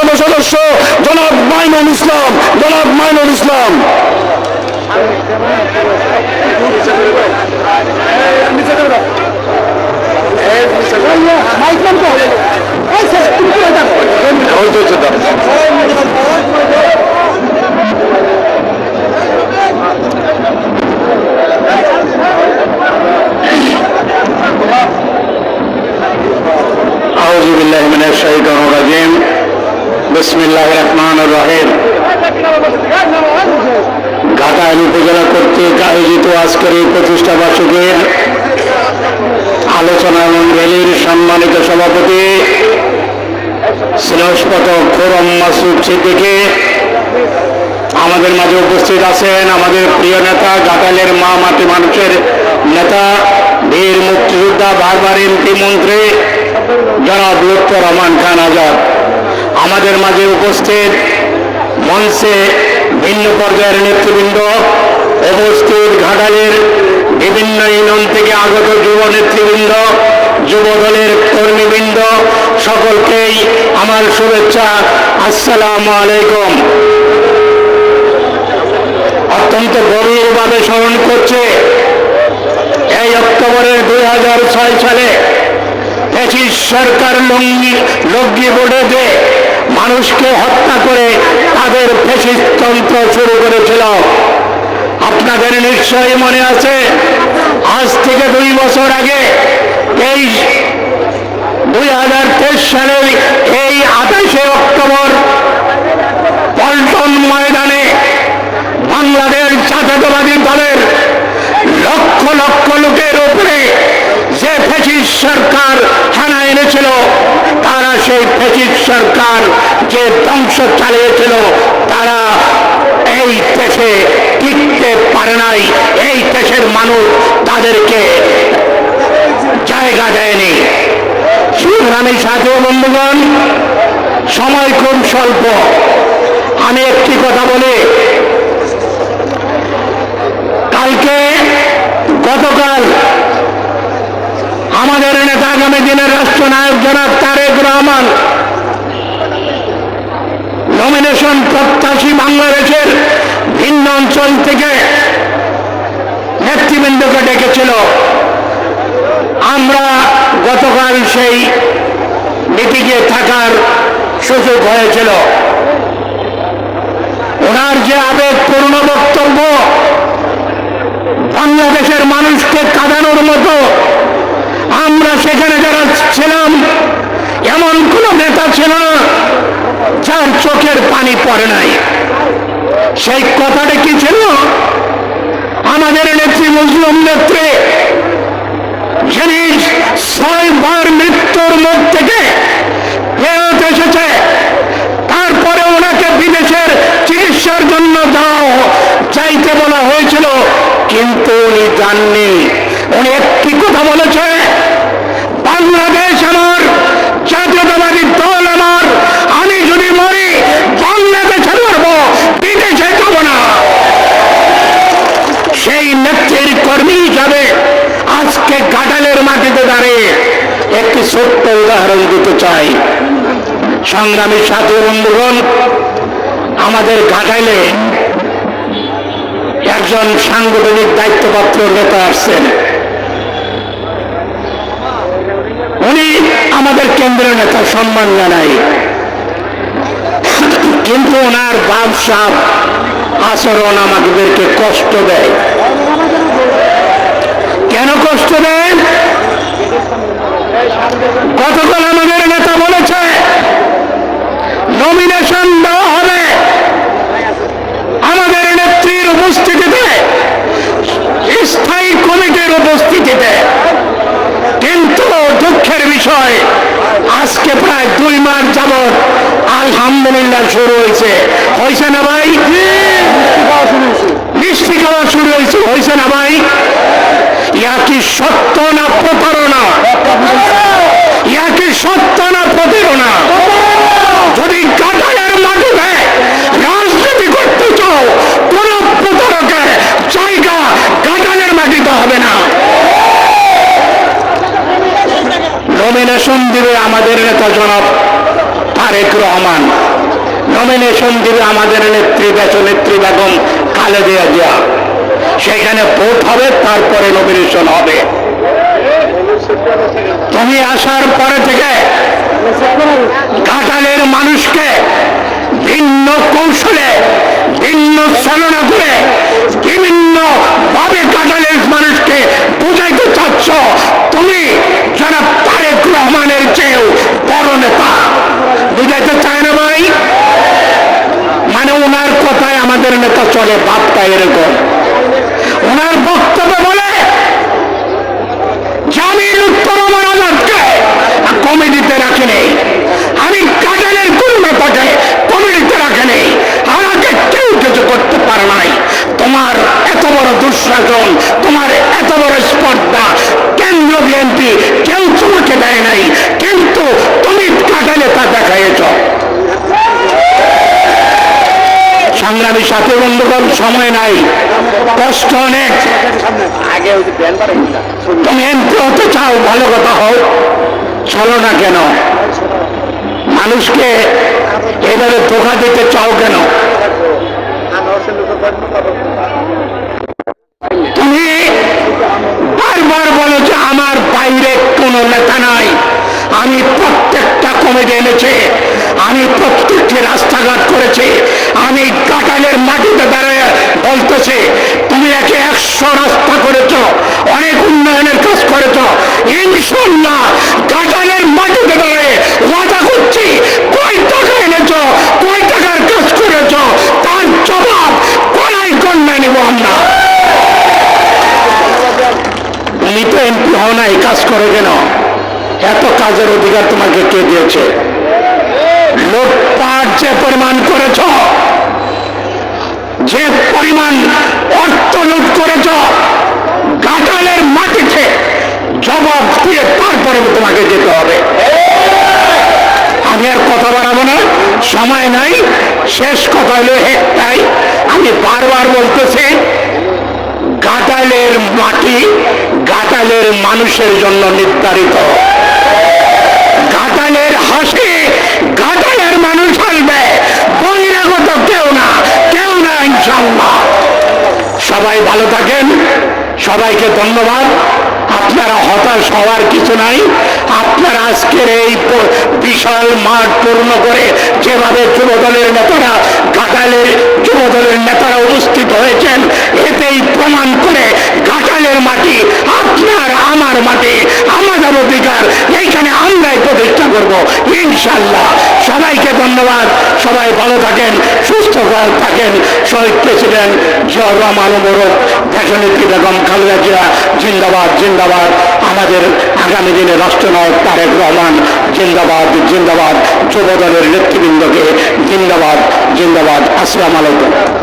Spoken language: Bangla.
অন্যতম সদস্য জনাব মাইনুল ইসলাম জনাব মাইনুল ইসলাম ওই তো বিসমিল্লাহ রহমান রহেম। ঘাটায় উপজেলা করতে আয়োজিত আজকের এই প্রতিষ্ঠা বার্ষিকের আলোচনা এবং র্যালির সম্মানিত সভাপতি শ্রেষ্ঠপথক খোরম মাসুদ সিদ্দিকে আমাদের মাঝে উপস্থিত আছেন আমাদের প্রিয় নেতা গাটালের মা মাটি মানুষের নেতা, বীর মুক্তিযোদ্ধা, বারবার এমপি মন্ত্রী জনাব লুৎফর রহমান খান আজাদ। আমাদের মাঝে উপস্থিত মঞ্চে ভিন্ন পর্যায়ের নেতৃবৃন্দ উপস্থিত ঘাটালের বিভিন্ন ইউনিয়ন থেকে আগত যুব নেতৃবৃন্দ, যুব দলের কর্মীবৃন্দ, সকলকেই আমার শুভেচ্ছা। আসসালামু আলাইকুম। অত্যন্ত গভীরভাবে স্মরণ করছে এই অক্টোবরের দুই হাজার ছয় সালে ব্রিটিশ সরকার লঙ্গি লগ্গি বোর্ডে মানুষকে হত্যা করে তাদের ফেসিস্তন্ত্র শুরু করেছিল। আপনাদের নিশ্চয়ই মনে আছে, আজ থেকে দুই বছর আগে এই দুই হাজার তেইশ সালের এই আঠাশে অক্টোবর পল্টন ময়দানে বাংলাদেশ জাতীয়তাবাদী দলের লক্ষ লক্ষ লোকের উপরে যে ফেসিস সরকার হানা এনেছিল, তারা সেই ফেসিস সরকার যে ধ্বংস চালিয়েছিল তারা এই দেশে টিকতে পারে নাই, এই দেশের মানুষ তাদেরকে জায়গা দেয়নি। সংগ্রামী সাথী বন্ধুগণ, সময় খুব স্বল্প। আমি একটি কথা বলি। কালকে গতকাল আমাদের নেতা আগামী দিনের রাষ্ট্রনায়ক জনাব তারেক রহমান নমিনেশন প্রত্যাশী বাংলাদেশের ভিন্ন অঞ্চল থেকে নেতৃবৃন্দকে ডেকেছিল। আমরা গতকাল সেই মিটিংয়ে থাকার সুযোগ হয়েছিল। ওনার যে আবেগপূর্ণ বক্তব্য, বাংলাদেশের মানুষকে কাঁদানোর মতো, আমরা সেখানে যারা ছিলাম, এমন কোন নেতা ছিল না যার চোখের পানি পড়ে নাই। সেই কথাটা কি ছিল? আমাদের নেত্রী মুসলিম নেত্রী, যিনি ছয়বার মৃত্যুর মুখ থেকে ফেরত এসেছে, তারপরে ওনাকে বিদেশের চিকিৎসার জন্য যাও চাইতে বলা হয়েছিল, কিন্তু উনি জাননি উনি একটি কথা বলেছে বাংলাদেশ আমার জাতীয়তাবাদী দল আমার আমি যদি মরি বাংলাদেশে মরব বিদেশে যাব না সেই নেত্রীর কর্মী হিসাবে আজকে কাটালের মাটিতে দাঁড়িয়ে একটি ছোট্ট উদাহরণ দিতে চাই। সংগ্রামী সাথী বন্ধুগণ, আমাদের ঘাটাইলে একজন সাংগঠনিক দায়িত্বপ্রাপ্ত নেতা আসছেন। উনি আমাদের কেন্দ্রীয় নেতা, সম্মান জানাই। কিন্তু ওনার বাপ সাপ আচরণ আমাদেরকে কষ্ট দেয়। কেন কষ্ট দেয় গতকাল আমাদের নেতা বলেছে নমিনেশন দেওয়া হবে। আমাদের নেত্রীর উপস্থিতিতে স্থায়ী কমিটির উপস্থিতিতে। কিন্তু দুঃখের বিষয় আজকে প্রায় দুই মাস যাবৎ আলহামদুলিল্লাহ শুরু হয়েছে। হয়েছে না ভাই? মিষ্টি খাওয়া শুরু হয়েছে। হয়েছে না ভাই? ইয়া কি সত্য না প্রতারণা? ইয়া কি সত্য না প্রতারণা? যদি কাটায়ের মাটিতে রাজনীতি করতে চাও, কোন প্রতারকের জায়গা কাটালের মাটিতে হবে না। নমিনেশন দিবে আমাদের নেতা জনাব তারেক রহমান। নমিনেশন দিবে আমাদের নেত্রী বেচ নেত্রী বেগম খালেদা জিয়া। সেখানে ভোট হবে, তারপরে নমিনেশন হবে। তুমি আসার পরে থেকে ঘাটালের মানুষকে ভিন্ন কৌশলে, ভিন্ন চালনা করে, বিভিন্ন ভাবে ঘাটালের মানুষকে বুঝাইতে চাচ্ছ। তুমি যারা তারেক রহমানের চেয়েও বড় নেতা বুঝাইতে চায় না ভাই মানে ওনার কথায় আমাদের নেতা চলে বাপটা এরকম ওনার বক্তব্য বলে জামিল উত্তর আমার আজাদকে কমিটিতে রাখি নেই আমি কাটালের কোন নেতাকে কমিটিতে রাখি নেই আমাকে কেউ কিছু করতে পারে নাই তোমার এত বড় দুঃশাসন তোমার এত বড় স্পর্ধা কেন্দ্র বিএনপি কেউ তোমাকে দেয় নাই কিন্তু তুমি দেখাইছ সংগ্রামী সাথে বন্ধুগণ সময় নাই। কষ্ট অনেক। তুমি এমপি হতে চাও ভালো কথা হও। চলো না কেন? মানুষকে এভাবে ধোকা দিতে চাও কেন? তুমি বারবার বলো যে আমার বাইরে কোনো নেতা নাই। আমি প্রত্যেকটা কমিটি এনেছি, আমি প্রত্যেকটি রাস্তাঘাট করেছি, আমি কাটালের মাটিতে দাঁড়িয়ে বলতেছি, তুমি একে একশো রাস্তা করেছ, অনেক উন্নয়নের কাজ করেছ ইনশাল্লাহ কাটালের মাটিতে দাঁড়িয়ে ওয়াদা করছি, কয় টাকা এনেছ, কয় টাকার কাজ করেছ, তার জবাব কোনায় কন্যা নিব আমরা। তো এমপি হও না এই কাজ করো কেন? এত কাজের অধিকার তোমাকে কে দিয়েছে? লোকপাট যে পরিমাণ করেছ, যে পরিমাণ অর্থ লুট করেছ গাটালের মাটিতে জবাব দিয়ে তারপরে তোমাকে যেতে হবে। আমি আর কথা বাড়াবো না, সময় নাই, শেষ কথা হলো একটাই, আমি বারবার বলতেছি গাটালের মাটি গাটালের মানুষের জন্য নির্ধারিত। ঘাটালের হাসি ঘাটালের মানুষ আসবে বহিরাগত কেউ না কেউ না ইনশাল্লাহ সবাই ভালো থাকেন। সবাইকে ধন্যবাদ। আপনারা হতাশ হওয়ার কিছু নাই। আপনারা আজকের এই বিশাল মাঠ পূর্ণ করে যেভাবে যুবদলের নেতারা ঘাটালের যুবদলের নেতারা উপস্থিত হয়েছেন, এতেই প্রমাণ করে ঘাটালের মাটি মাটি আমাদের অধিকার, এইখানে আমরাই প্রতিষ্ঠা করব ইনশাল্লাহ সবাইকে ধন্যবাদ, সবাই ভালো থাকেন, সুস্থ থাকেন। শহীদ প্রেসিডেন্ট জিয়া রহমান মোরক দেশনেত্রী বেগম খালেদা জিয়া, জিন্দাবাদ জিন্দাবাদ। আমাদের আগামী দিনে রাষ্ট্রনায়ক তারেক রহমান, জিন্দাবাদ জিন্দাবাদ। যুবদলের নেতৃবৃন্দকে জিন্দাবাদ জিন্দাবাদ। আসসালাম আলাইকুম।